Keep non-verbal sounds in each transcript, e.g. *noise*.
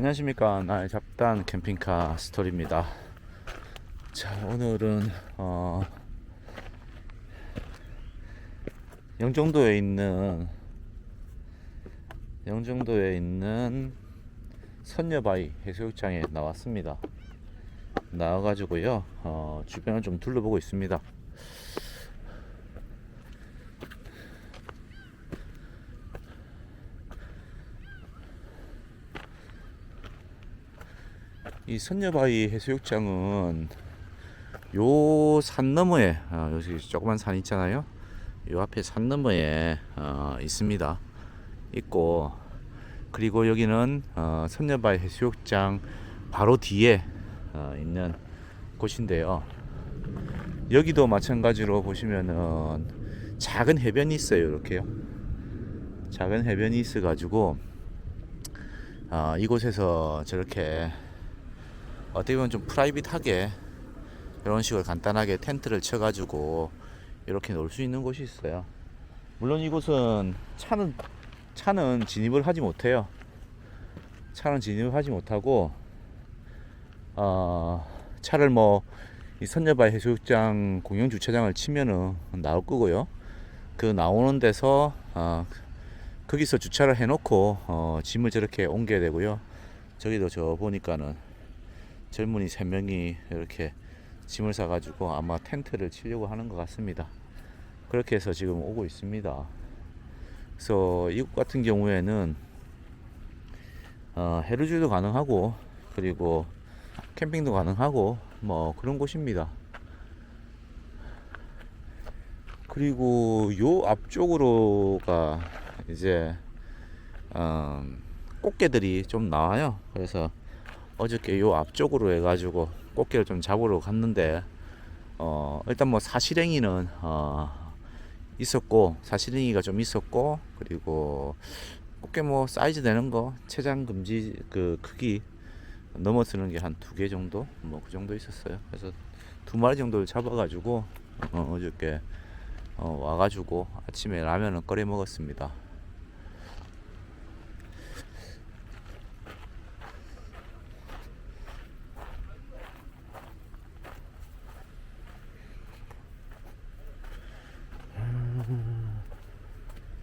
안녕하십니까. 나의 잡단 캠핑카 스토리입니다. 자 오늘은 어 영종도에 있는 영종도에 있는 선녀바위 해수욕장에 나왔습니다. 나와가지고요 어, 주변을 좀 둘러보고 있습니다 이 선녀바위 해수욕장은 요 산 너머에 어, 여기 조그만 산 있잖아요. 요 앞에 산 너머에 어, 있습니다. 있고 그리고 여기는 어, 선녀바위 해수욕장 바로 뒤에 어, 있는 곳인데요. 여기도 마찬가지로 보시면은 작은 해변이 있어요. 이렇게요. 작은 해변이 있어가지고 어, 이곳에서 저렇게 어떻게 보면 좀 프라이빗하게 이런 식으로 간단하게 텐트를 쳐가지고 이렇게 놀 수 있는 곳이 있어요. 물론 이곳은 차는 차는 진입을 하지 못해요. 차는 진입을 하지 못하고 어, 차를 뭐 이 선녀바위 해수욕장 공영 주차장을 치면은 나올 거고요. 그 나오는 데서 어, 거기서 주차를 해놓고 어, 짐을 저렇게 옮겨야 되고요. 저기도 저 보니까는 젊은이 세 명이 이렇게 짐을 싸가지고 아마 텐트를 치려고 하는 것 같습니다. 그렇게 해서 지금 오고 있습니다. 그래서 이곳 같은 경우에는 어, 해루질도 가능하고 그리고 캠핑도 가능하고 뭐 그런 곳입니다. 그리고 요 앞쪽으로가 이제 음, 꽃게들이 좀 나와요. 그래서 어저께 요 앞쪽으로 해가지고 꽃게를 좀 잡으러 갔는데 어 일단 뭐 사시랭이는 어 있었고 사시랭이가 좀 있었고 그리고 꽃게 뭐 사이즈 되는 거 체장 금지 그 크기 넘어서는 게 한 두 개 정도 뭐 그 정도 있었어요 그래서 두 마리 정도를 잡아가지고 어, 어저께 어, 와가지고 아침에 라면을 끓여 먹었습니다.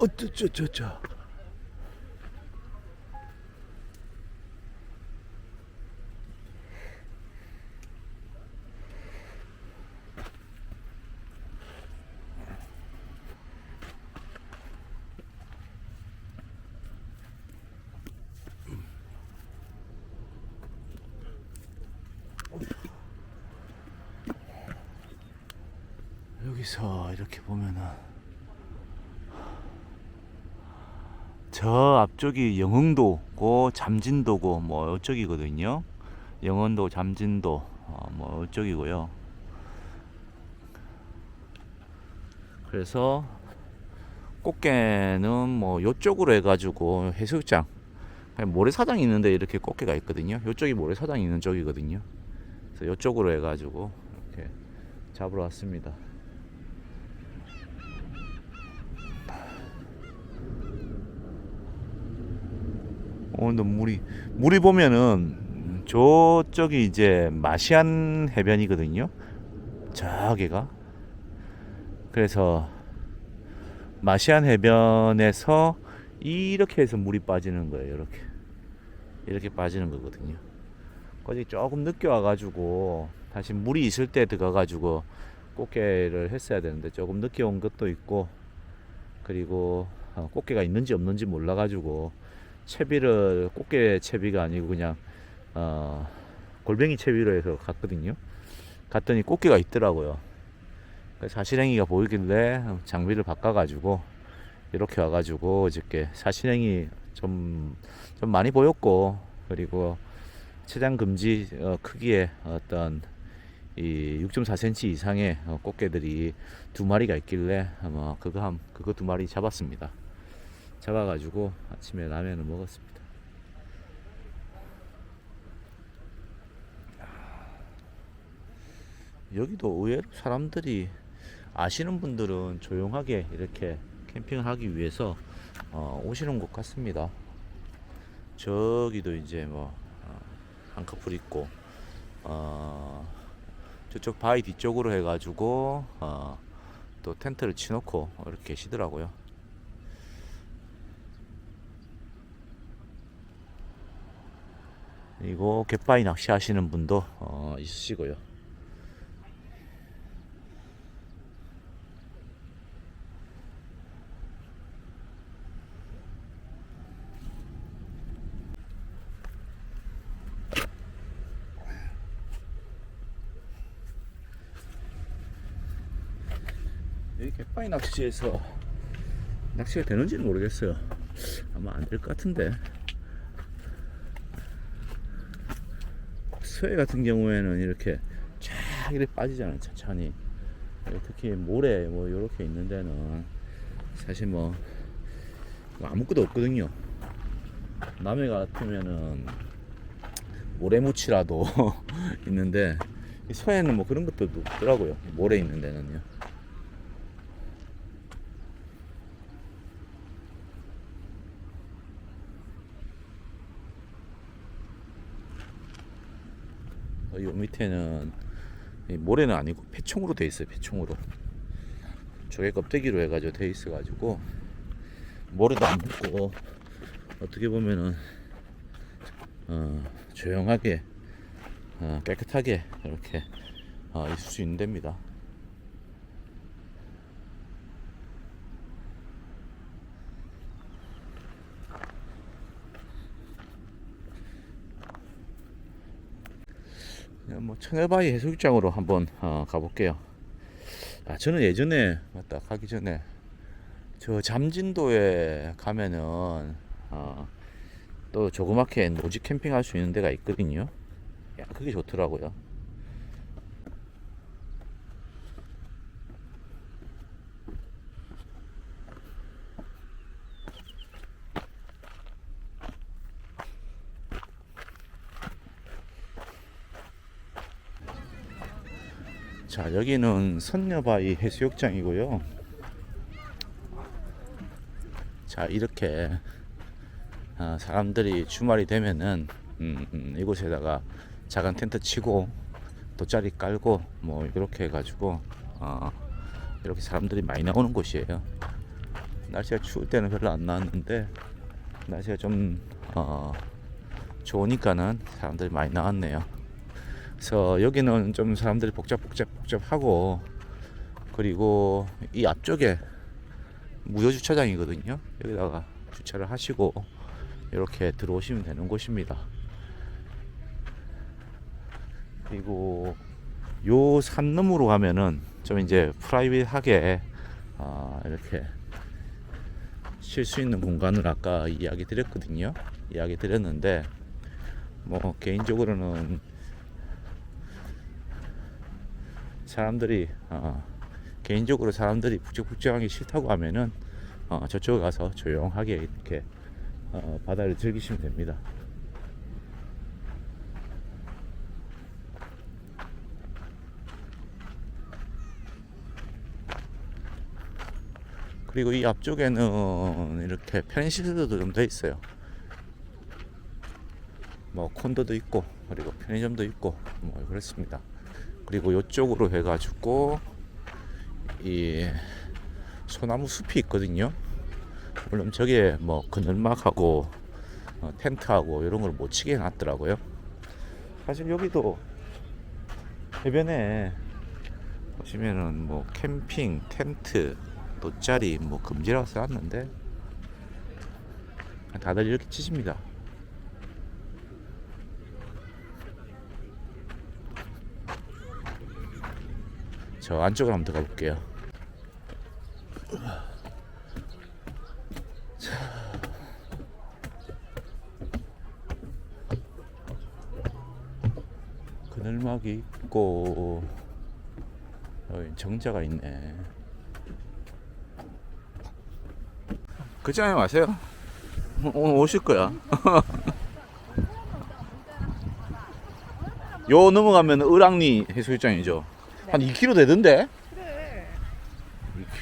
어쩌쩌쩌쩌. 여기서 이렇게 보면은 저 앞쪽이 영흥도고 잠진도고 뭐 이쪽이거든요. 영흥도 잠진도 어, 뭐 이쪽이고요. 그래서 꽃게는 뭐 요쪽으로 해가지고 해수욕장 모래사장이 있는데 이렇게 꽃게가 있거든요. 요쪽이 모래사장이 있는 쪽이거든요. 그래서 요쪽으로 해가지고 이렇게 잡으러 왔습니다. 오늘도 물이 물이 보면은 저쪽이 이제 마시안 해변이거든요. 저기가 그래서 마시안 해변에서 이렇게 해서 물이 빠지는 거예요. 이렇게 이렇게 빠지는 거거든요. 거기 조금 늦게 와가지고 다시 물이 있을 때 들어가가지고 꽃게를 했어야 되는데 조금 늦게 온 것도 있고 그리고 어, 꽃게가 있는지 없는지 몰라가지고 채비를 꽃게 채비가 아니고 그냥 어, 골뱅이 채비로 해서 갔거든요. 갔더니 꽃게가 있더라고요. 그래서 사시랭이가 보이길래 장비를 바꿔가지고 이렇게 와가지고 어저께 사시랭이 좀, 좀 많이 보였고 그리고 체장 금지 어, 크기의 어떤 이 6.4cm 이상의 어, 꽃게들이 두 마리가 있길래 아마 그거 한 그거 두 마리 잡았습니다. 잡아가지고 아침에 라면을 먹었습니다. 여기도 의외로 사람들이 아시는 분들은 조용하게 이렇게 캠핑을 하기 위해서 어, 오시는 것 같습니다. 저기도 이제 뭐 어, 한 커플 있고 어, 저쪽 바위 뒤쪽으로 해가지고 어, 또 텐트를 치놓고 이렇게 계시더라고요. 그리고 갯바위 낚시하시는 분도 어, 있으시고요. 여기 갯바위 낚시에서 낚시가 되는지는 모르겠어요. 아마 안 될 것 같은데. 서해 같은 경우에는 이렇게 쫙 이렇게 빠지잖아요, 천천히. 특히 모래 뭐 이렇게 있는 데는 사실 뭐, 뭐 아무것도 없거든요. 남해 같으면은 모래무치라도 *laughs* 있는데 이 서해는 뭐 그런 것도 없더라고요. 모래 있는 데는요. 요 밑에는 이 모래는 아니고 폐총으로 돼 있어요. 폐총으로 조개 껍데기로 해가지고 돼 있어가지고 모래도 안 붙고 어떻게 보면은 어, 조용하게 어, 깨끗하게 이렇게 어, 있을 수 있는 데입니다. 뭐 천해바위 해수욕장으로 한번 어, 가볼게요. 아, 저는 예전에 맞다 가기 전에 저 잠진도에 가면은 어, 또 조그맣게 노지 캠핑할 수 있는 데가 있거든요. 야, 그게 좋더라고요. 자, 여기는 선녀바위 해수욕장이고요. 자, 이렇게 아, 사람들이 주말이 되면은 음, 음, 이곳에다가 작은 텐트 치고 돗자리 깔고 뭐 이렇게 해가지고 어, 이렇게 사람들이 많이 나오는 곳이에요. 날씨가 추울 때는 별로 안 나왔는데 날씨가 좀 어, 좋으니까는 사람들이 많이 나왔네요. 그래서 여기는 좀 사람들이 복잡 복잡 복잡하고 그리고 이 앞쪽에 무료 주차장이거든요. 여기다가 주차를 하시고 이렇게 들어오시면 되는 곳입니다. 그리고 요 산 너머로 가면은 좀 이제 프라이빗하게 아, 이렇게 쉴 수 있는 공간을 아까 이야기 드렸거든요. 이야기 드렸는데 뭐 개인적으로는 사람들이 어, 개인적으로 사람들이 북적북적하기 싫다고 하면은 어, 저쪽에 가서 조용하게 이렇게 어, 바다를 즐기시면 됩니다. 그리고 이 앞쪽에는 이렇게 편의시설도 좀 돼 있어요. 뭐 콘도도 있고 그리고 편의점도 있고 뭐 그렇습니다. 그리고 이쪽으로 해가지고 이 소나무 숲이 있거든요. 물론 저게 뭐 그늘막하고 어, 텐트하고 이런 걸 못 치게 해놨더라고요. 사실 여기도 해변에 보시면은 뭐 캠핑, 텐트, 돗자리 뭐 금지라고 써놨는데 다들 이렇게 치십니다. 저 안쪽으로 한번 들어가 볼게요. 그늘막이 있고 여기 정자가 있네. 그장에 마세요. 오늘 오실 거야. *laughs* 요 넘어가면 을왕리 해수욕장이죠. 한 2km 되던데? 그래.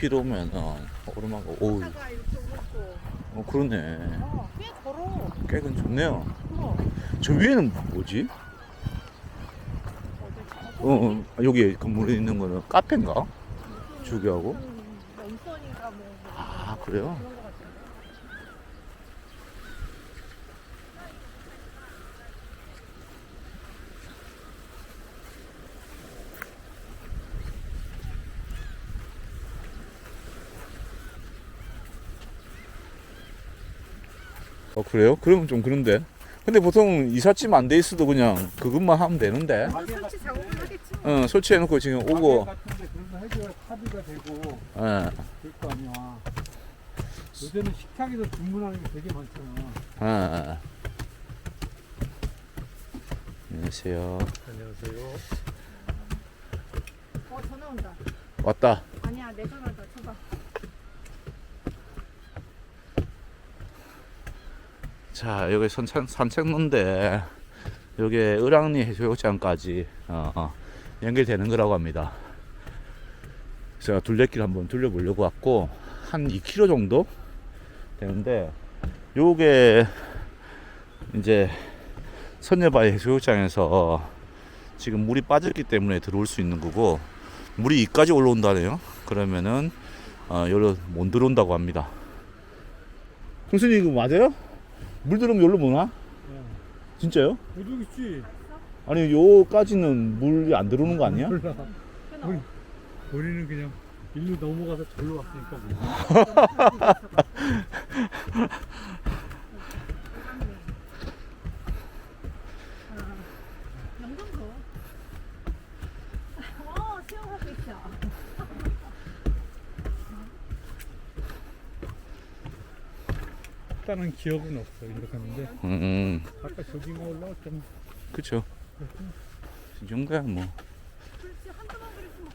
2km면 어, 오르막 오, 차가 이렇게 오고. 어 그러네. 어, 꽤 걸어. 꽤는 좋네요. 어, 저 위에는 뭐지? 어, 어 여기 건물에 있는 거는 카페인가? 저기하고? 연수원인가 뭐, 뭐 아 그래요? 그런 그래요? 그러면 좀 그런데. 근데 보통 이삿짐 안 돼 있어도 그냥 그것만 하면 되는데. 또 설치 작업을 하겠지. 어 설치해놓고 지금 오고. 같은데 그런 거 해줘야 합의가 되고 예. 될 거 아니야. 요새는 식탁에서 주문하는 게 되게 많잖아. 아, 아. 안녕하세요. 안녕하세요. 어, 전화 온다. 왔다. 아니야, 내 전화다. 쳐봐. 자, 여기 산책, 산책로인데, 여기 을왕리 해수욕장까지, 어, 어, 연결되는 거라고 합니다. 제가 둘레길 한번 둘러보려고 왔고, 한 2km 정도 되는데, 요게, 이제, 선녀바위 해수욕장에서 지금 물이 빠졌기 때문에 들어올 수 있는 거고, 물이 이까지 올라온다네요. 그러면은, 어, 여기로 못 들어온다고 합니다. 형수님, 이거 맞아요? 물 들어오면 여기로 못 와? 진짜요? 어디 있지? 아니 요까지는 물이 안 들어오는 거 아니야? 몰라. 우리, 우리는 그냥 일로 넘어가서 절로 왔으니까 뭐. *laughs* *laughs* 영등포. 어, 수영하고 있어. 일단은 기억은 없어 이렇게 하는데 음, 음 아까 저기가 올라왔잖아. 그쵸 이 정도야 뭐. 그랬으면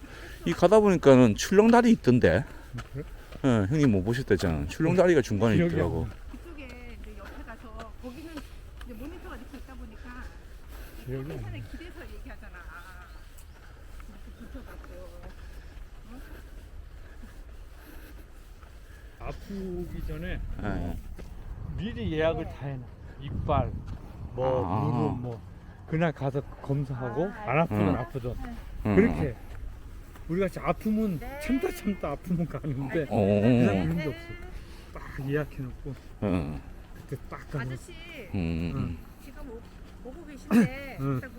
이 가다 보니까는 출렁다리 있던데 그래? 예, 형님 못 보셨다잖아 출렁다리가 중간에 기억이 안 있더라고 그쪽에 이제 옆에 가서 거기는 이제 모니터가 이렇게 있다 보니까 기억이 안 나. 항상 기대서 얘기하잖아. 이렇게 붙여갖고. 아프기 전에 예. 미리 예약을 다 해놔. 이빨, 뭐 아. 무릎, 뭐 그날 가서 검사하고 안 아프면 음. 아프든 음. 그렇게 우리 같이 아프면 네. 참다 참다 아프면 가는데 어, 그냥 어, 그런 게 없어. 딱 예약해놓고 어. 그때 딱 가서 아저씨 음, 음. 지금 오, 오고 계신데 응. 그래서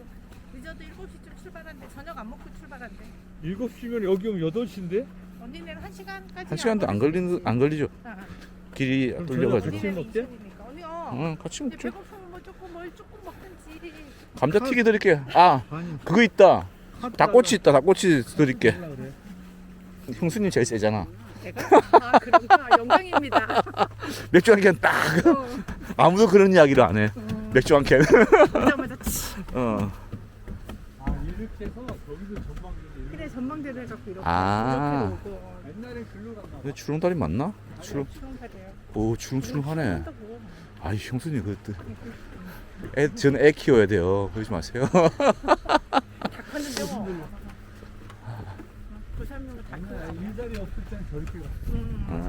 늦어도 7시쯤 출발한대 저녁 안 먹고 출발한대 7시면 여기 오면 8시인데 언니네는 1시간까지 한 시간도 안 걸리는 안 걸리죠 길이 뚫려가지고 같이 먹게? 응 같이 먹죠 배고프면 뭐 조금 뭘 조금 먹든지 감자튀기 드릴게요 아 아니 그거 있다 닭꼬치 있다 닭꼬치 드릴게 달라 그래. 형수님 제일 세잖아 내가 아 그런가 *laughs* 영광입니다 맥주 한 캔 딱 어, 아무도 그런 이야기를 안 해. 어, 맥주 한 캔. 치. 어. 아 이렇게 해서 저기서 전망대를 그래 전망대로 해갖고 이렇게 아. 이렇게 오고 옛날에 글로 간다 근데 주렁다리 맞나? 주렁. 추렁다리요 오 주렁주렁하네. 한다고. 아이 형수님 그것도. 애 저는 애 키워야 돼요. 그러지 마세요. 뭐. *laughs*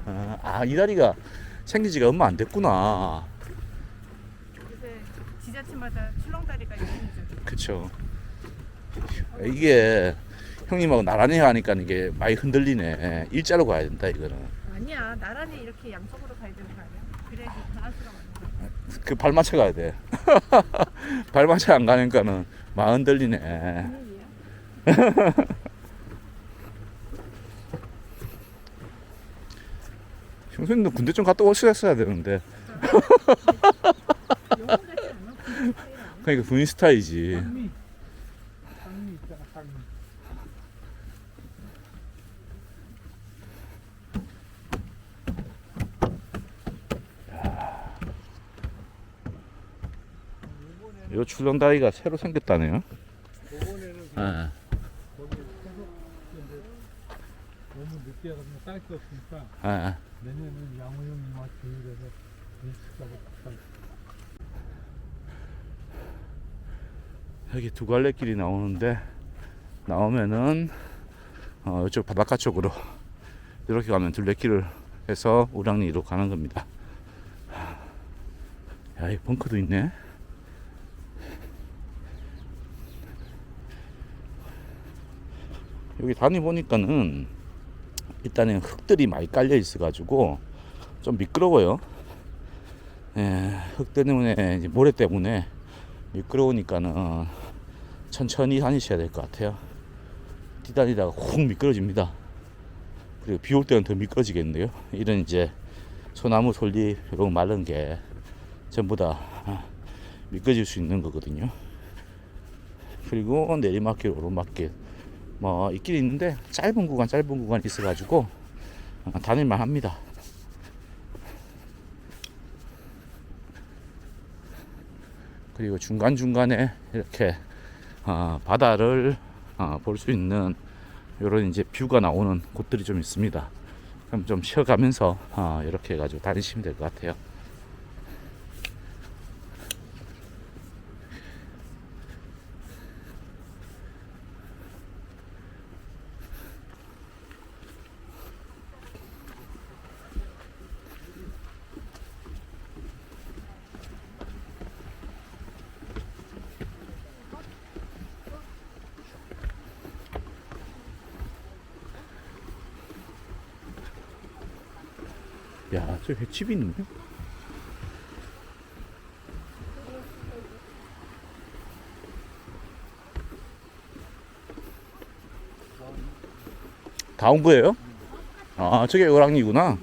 아, 아, 이 다리가 생긴 지가 얼마 안 됐구나. 지자체마다 출렁다리가 있는 그쵸. 이게 형님하고 나란히 하니까 이게 많이 흔들리네. 일자로 가야 된다 이거는. 아니야 나란히 이렇게 양쪽으로 가야 되는 거 아니야? 그래야지 바란스러워 그 발 맞춰 가야 돼. *laughs* 발 맞춰 안 가니까는 막 흔들리네. 비밀이야? 형수님도 군대 좀 갔다 오셨어야 되는데. 영혼 같지 않아? 군대 스타일 아니야? 그러니까 군인 스타일이지. 상미 상미 있잖아 상미 요 출렁다리가 새로 생겼다네요. 가고 딱 여기 두 갈래 길이 나오는데 나오면은 어, 이쪽 바닷가 쪽으로 이렇게 가면 둘레길을 해서 우랑리로 가는 겁니다. 야, 야, 이 벙커도 있네. 여기 다녀보니까는 일단은 흙들이 많이 깔려 있어 가지고 좀 미끄러워요. 예, 흙 때문에 모래 때문에 미끄러우니까는 천천히 다니셔야 될 것 같아요. 뛰다니다가 훅 미끄러집니다. 그리고 비 올 때는 더 미끄러지겠는데요. 이런 이제 소나무 솔잎 이런 마른 게 전부 다 아, 미끄러질 수 있는 거거든요. 그리고 내리막길, 오르막길 뭐 있긴 있는데 짧은 구간, 짧은 구간 있어가지고 어, 다닐만 합니다. 그리고 중간 중간에 이렇게 어, 바다를 어, 볼수 있는 이런 이제 뷰가 나오는 곳들이 좀 있습니다. 그럼 좀 쉬어가면서 어, 이렇게 해가지고 다니시면 될 것 같아요. 야, 저 횟집이 있는데? 다 온 거예요? 아, 저게 어랑이구나.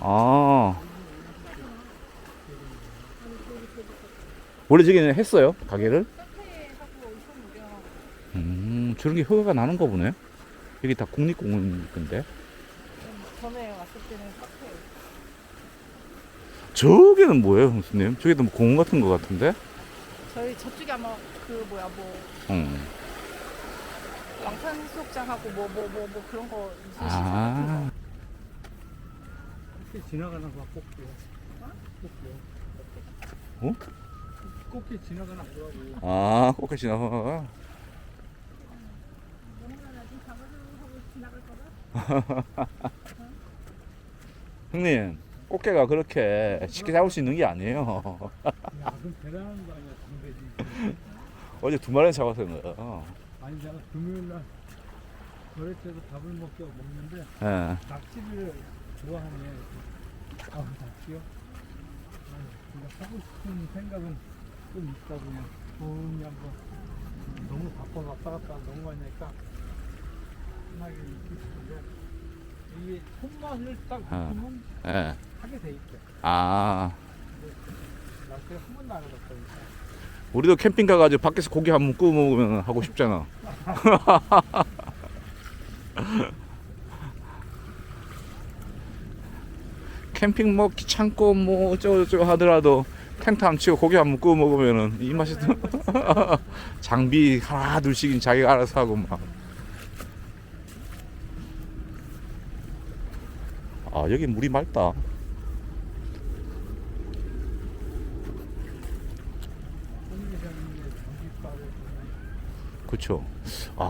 아. 원래 저기는 했어요 가게를? 음 저런 게 효과가 나는 거 보네. 여기 다 국립공원인데. 전에 왔을 때는 카페. 저기는 뭐예요, 형수님? 저기도 뭐 공원 같은 거 같은데? 저희 저쪽에 아마 그 뭐야 뭐 음. 왕산 수욕장하고 뭐 뭐 뭐 뭐 그런 거 아, 지나가나 봐 꽃게 꽃게 어? 꽃게 지나가나 보라고 아, 꽃게 지나가. *laughs* 형님, 꽃게가 그렇게 쉽게 잡을 수 있는 게 아니에요. 야 그럼 대단한 거 아니야 장대지 *laughs* 어제 두 마리 잡았어요. 어. 아니 내가 금요일 날 거래처에서 밥을 먹게 먹는데 예. 낚시를 좋아하네 아 낚시요? 아유, 내가 하고 싶은 생각은 좀 있다 그냥 조용히 한번 너무 바빠 왔다 갔다 너무 많이 하니까 편하게 있고 싶은데 이게 손맛을 딱 아. 느끼면 예. 하게 돼 있대 아, 낚시를 한 번도 안 해봤다니까 우리도 캠핑 가가지고 밖에서 고기 한번 구워 먹으면 하고 싶잖아. *laughs* 캠핑 뭐 귀찮고 뭐 어쩌고저쩌고 하더라도 안 치고 고기 한번 구워 먹으면은 이 맛이 또 *laughs* 장비 하나 둘씩은 자기가 알아서 하고 막. 아 여기 물이 맑다. 그쵸. 아